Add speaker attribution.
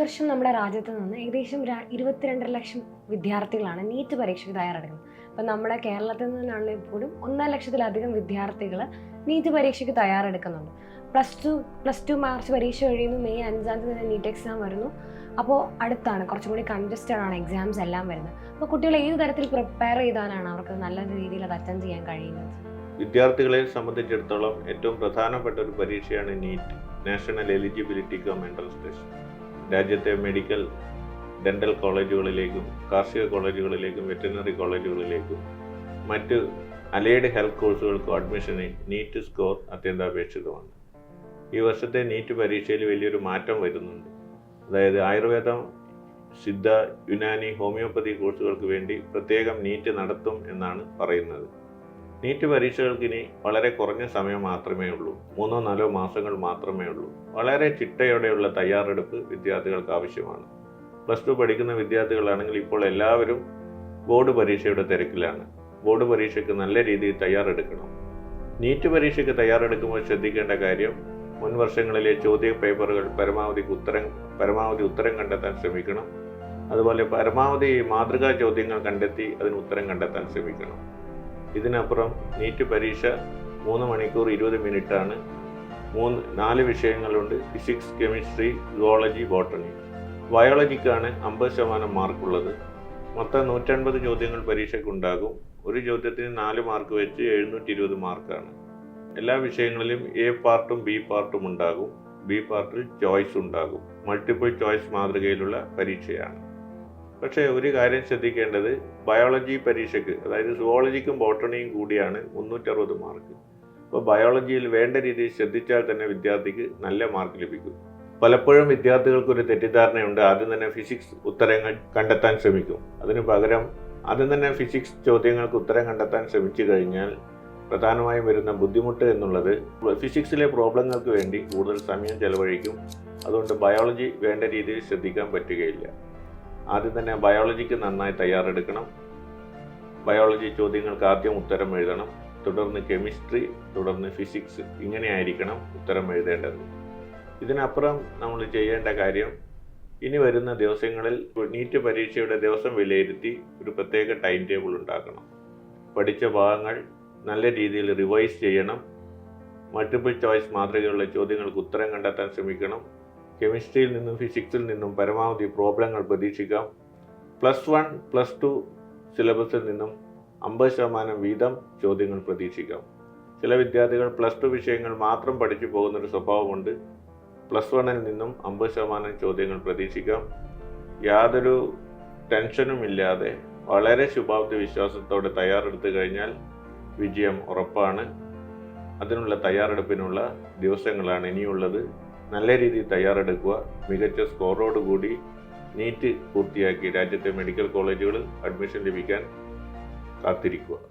Speaker 1: പ്രതിവർഷം നമ്മുടെ രാജ്യത്ത് നിന്ന് ഏകദേശം ഇരുപത്തിരണ്ടര ലക്ഷം വിദ്യാർത്ഥികളാണ് നീറ്റ് പരീക്ഷയ്ക്ക് തയ്യാറെടുക്കുന്നത്. അപ്പം നമ്മുടെ കേരളത്തിൽ നിന്നാണെങ്കിൽ പോലും ഒന്നര ലക്ഷത്തിലധികം വിദ്യാർത്ഥികൾ നീറ്റ് പരീക്ഷയ്ക്ക് തയ്യാറെടുക്കുന്നുണ്ട്. Plus two plus two March പരീക്ഷ കഴിയുന്നു. മെയ് അഞ്ചാം തീയതി തന്നെ നീറ്റ് എക്സാം വരുന്നു. അപ്പോൾ അടുത്താണ് കുറച്ചും കൂടി കൺജസ്റ്റഡ് ആണ് എക്സാംസ് എല്ലാം വരുന്നത്. അപ്പോൾ കുട്ടികൾ ഏത് തരത്തിൽ പ്രിപ്പയർ ചെയ്താലാണ് അവർക്ക് നല്ല രീതിയിൽ അത് അറ്റൻഡ് ചെയ്യാൻ കഴിയുന്നത്?
Speaker 2: വിദ്യാർത്ഥികളെ സംബന്ധിച്ചിടത്തോളം ഏറ്റവും പ്രധാനപ്പെട്ട ഒരു പരീക്ഷയാണ് NEET national eligibility entrance test രാജ്യത്തെ മെഡിക്കൽ ഡെന്റൽ കോളേജുകളിലേക്കും കാർഷിക കോളേജുകളിലേക്കും വെറ്റിനറി കോളേജുകളിലേക്കും മറ്റ് അലൈഡ് ഹെൽത്ത് കോഴ്സുകൾക്കും അഡ്മിഷന് നീറ്റ് സ്കോർ അത്യന്താപേക്ഷിതമാണ്. ഈ വർഷത്തെ നീറ്റ് പരീക്ഷയിൽ വലിയൊരു മാറ്റം വരുന്നുണ്ട്. അതായത് ആയുർവേദം സിദ്ധ യുനാനി ഹോമിയോപ്പതി കോഴ്സുകൾക്ക് വേണ്ടി പ്രത്യേകം നീറ്റ് നടത്തും എന്നാണ് പറയുന്നത്. നീറ്റ് പരീക്ഷകൾക്ക് ഇനി വളരെ കുറഞ്ഞ സമയം മാത്രമേ ഉള്ളൂ. മൂന്നോ നാലോ മാസങ്ങൾ മാത്രമേ ഉള്ളൂ. വളരെ ചിട്ടയോടെയുള്ള തയ്യാറെടുപ്പ് വിദ്യാർത്ഥികൾക്ക് ആവശ്യമാണ്. പ്ലസ് ടു പഠിക്കുന്ന വിദ്യാർത്ഥികളാണെങ്കിൽ ഇപ്പോൾ എല്ലാവരും ബോർഡ് പരീക്ഷയുടെ തിരക്കിലാണ്. ബോർഡ് പരീക്ഷയ്ക്ക് നല്ല രീതിയിൽ തയ്യാറെടുക്കണം. നീറ്റ് പരീക്ഷയ്ക്ക് തയ്യാറെടുക്കുമ്പോൾ ശ്രദ്ധിക്കേണ്ട കാര്യം മുൻ വർഷങ്ങളിലെ ചോദ്യ പേപ്പറുകൾ പരമാവധി ഉത്തരം പരമാവധി ഉത്തരം കണ്ടെത്താൻ ശ്രമിക്കണം. അതുപോലെ പരമാവധി മാതൃകാ ചോദ്യങ്ങൾ കണ്ടെത്തി അതിന് ഉത്തരം കണ്ടെത്താൻ ശ്രമിക്കണം. ഇതിനപ്പുറം നീറ്റ് പരീക്ഷ മൂന്ന് മണിക്കൂർ ഇരുപത് മിനിറ്റാണ്. മൂന്ന് നാല് വിഷയങ്ങളുണ്ട്. ഫിസിക്സ് കെമിസ്ട്രി സുവോളജി ബോട്ടണി ബയോളജിക്കാണ് അമ്പത് ശതമാനം മാർക്കുള്ളത്. മൊത്തം നൂറ്റൻപത് ചോദ്യങ്ങൾ പരീക്ഷയ്ക്കുണ്ടാകും. ഒരു ചോദ്യത്തിന് നാല് മാർക്ക് വെച്ച് എഴുന്നൂറ്റി ഇരുപത് മാർക്കാണ്. എല്ലാ വിഷയങ്ങളിലും എ പാർട്ടും ബി പാർട്ടും ഉണ്ടാകും. ബി പാർട്ടിൽ ചോയ്സ് ഉണ്ടാകും. മൾട്ടിപ്പിൾ ചോയ്സ് മാതൃകയിലുള്ള പരീക്ഷയാണ്. പക്ഷേ ഒരു കാര്യം ശ്രദ്ധിക്കേണ്ടത് ബയോളജി പരീക്ഷയ്ക്ക് അതായത് സുവോളജിക്കും ബോട്ടണിയും കൂടിയാണ് മുന്നൂറ്ററുപത് മാർക്ക് അപ്പോൾ ബയോളജിയിൽ വേണ്ട രീതിയിൽ ശ്രദ്ധിച്ചാൽ തന്നെ വിദ്യാർത്ഥിക്ക് നല്ല മാർക്ക് ലഭിക്കും. പലപ്പോഴും വിദ്യാർത്ഥികൾക്ക് ഒരു തെറ്റിദ്ധാരണയുണ്ട്. ആദ്യം തന്നെ ഫിസിക്സ് ഉത്തരങ്ങൾ കണ്ടെത്താൻ ശ്രമിക്കും. അതിനു പകരം ആദ്യം തന്നെ ഫിസിക്സ് ചോദ്യങ്ങൾക്ക് ഉത്തരം കണ്ടെത്താൻ ശ്രമിച്ചു കഴിഞ്ഞാൽ പ്രധാനമായും വരുന്ന ബുദ്ധിമുട്ട് എന്നുള്ളത് ഫിസിക്സിലെ പ്രോബ്ലങ്ങൾക്ക് വേണ്ടി കൂടുതൽ സമയം ചെലവഴിക്കും. അതുകൊണ്ട് ബയോളജി വേണ്ട രീതിയിൽ ശ്രദ്ധിക്കാൻ പറ്റുകയില്ല. ആദ്യം തന്നെ ബയോളജിക്ക് നന്നായി തയ്യാറെടുക്കണം. ബയോളജി ചോദ്യങ്ങൾക്ക് ആദ്യം ഉത്തരം എഴുതണം. തുടർന്ന് കെമിസ്ട്രി തുടർന്ന് ഫിസിക്സ് ഇങ്ങനെയായിരിക്കണം ഉത്തരം എഴുതേണ്ടത്. ഇതിനപ്പുറം നമ്മൾ ചെയ്യേണ്ട കാര്യം ഇനി വരുന്ന ദിവസങ്ങളിൽ നീറ്റ് പരീക്ഷയുടെ ദിവസം വിലയിരുത്തി ഒരു പ്രത്യേക ടൈം ടേബിൾ ഉണ്ടാക്കണം. പഠിച്ച ഭാഗങ്ങൾ നല്ല രീതിയിൽ റിവൈസ് ചെയ്യണം. മൾട്ടിപ്പിൾ ചോയ്സ് മാതൃകയുള്ള ചോദ്യങ്ങൾക്ക് ഉത്തരം കണ്ടെത്താൻ ശ്രമിക്കണം. കെമിസ്ട്രിയിൽ നിന്നും ഫിസിക്സിൽ നിന്നും പരമാവധി പ്രോബ്ലങ്ങൾ പ്രതീക്ഷിക്കാം. പ്ലസ് വൺ പ്ലസ് ടു സിലബസിൽ നിന്നും അമ്പത് ശതമാനം വീതം ചോദ്യങ്ങൾ പ്രതീക്ഷിക്കാം. ചില വിദ്യാർത്ഥികൾ പ്ലസ് ടു വിഷയങ്ങൾ മാത്രം പഠിച്ചു പോകുന്നൊരു സ്വഭാവമുണ്ട്. പ്ലസ് വണ്ണിൽ നിന്നും അമ്പത് ശതമാനം ചോദ്യങ്ങൾ പ്രതീക്ഷിക്കാം. യാതൊരു ടെൻഷനും ഇല്ലാതെ വളരെ ശുഭാപ്തി വിശ്വാസത്തോടെ തയ്യാറെടുത്തു കഴിഞ്ഞാൽ വിജയം ഉറപ്പാണ്. അതിനുള്ള തയ്യാറെടുപ്പിനുള്ള ദിവസങ്ങളാണ് ഇനിയുള്ളത്. നല്ല രീതിയിൽ തയ്യാറെടുക്കുക. മികച്ച സ്കോറോടുകൂടി നീറ്റ് പൂർത്തിയാക്കി രാജ്യത്തെ മെഡിക്കൽ കോളേജുകളിൽ അഡ്മിഷൻ ലഭിക്കാൻ കാത്തിരിക്കുക.